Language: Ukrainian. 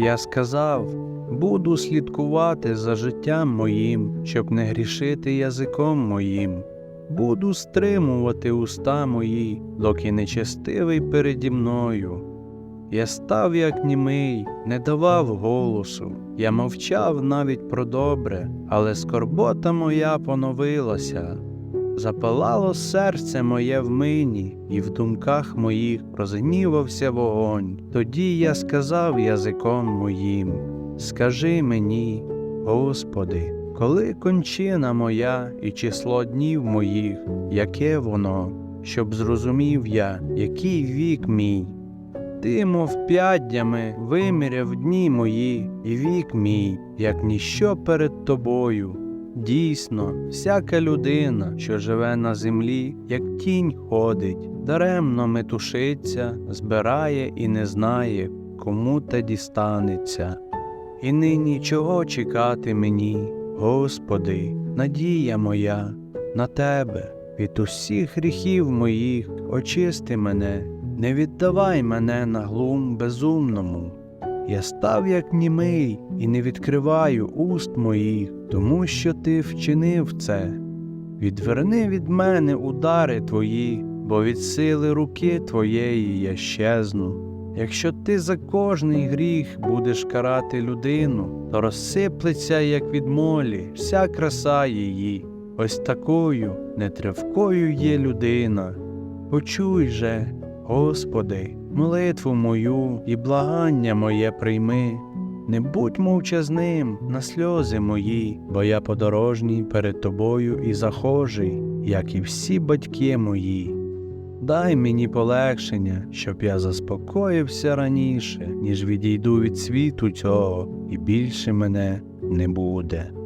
Я сказав, буду слідкувати за життям моїм, щоб не грішити язиком моїм. Буду стримувати уста мої, доки нечестивий переді мною. Я став як німий, не давав голосу, я мовчав навіть про добре, але скорбота моя поновилася. Запалало серце моє в мині, і в думках моїх розгнівався вогонь. Тоді я сказав язиком моїм: Скажи мені, Господи, коли кончина моя і число днів моїх, яке воно, щоб зрозумів я, який вік мій. Ти, мов п'яддями, виміряв дні мої, і вік мій, як ніщо перед тобою. Дійсно, всяка людина, що живе на землі, як тінь ходить, даремно метушиться, збирає і не знає, кому те дістанеться. І нині чого чекати мені, Господи, надія моя, на Тебе, від усіх гріхів моїх очисти мене, не віддавай мене на глум безумному. Я став як німий і не відкриваю уст моїх, тому що ти вчинив це. Відверни від мене удари твої, бо від сили руки твоєї я щезну. Якщо ти за кожний гріх будеш карати людину, то розсиплеться, як від молі, вся краса її. Ось такою нетривкою є людина. Почуй же, Господи, молитву мою і благання моє прийми. Не будь мовчазним на сльози мої, бо я подорожній перед тобою і захожий, як і всі батьки мої. Дай мені полегшення, щоб я заспокоївся раніше, ніж відійду від світу цього, і більше мене не буде.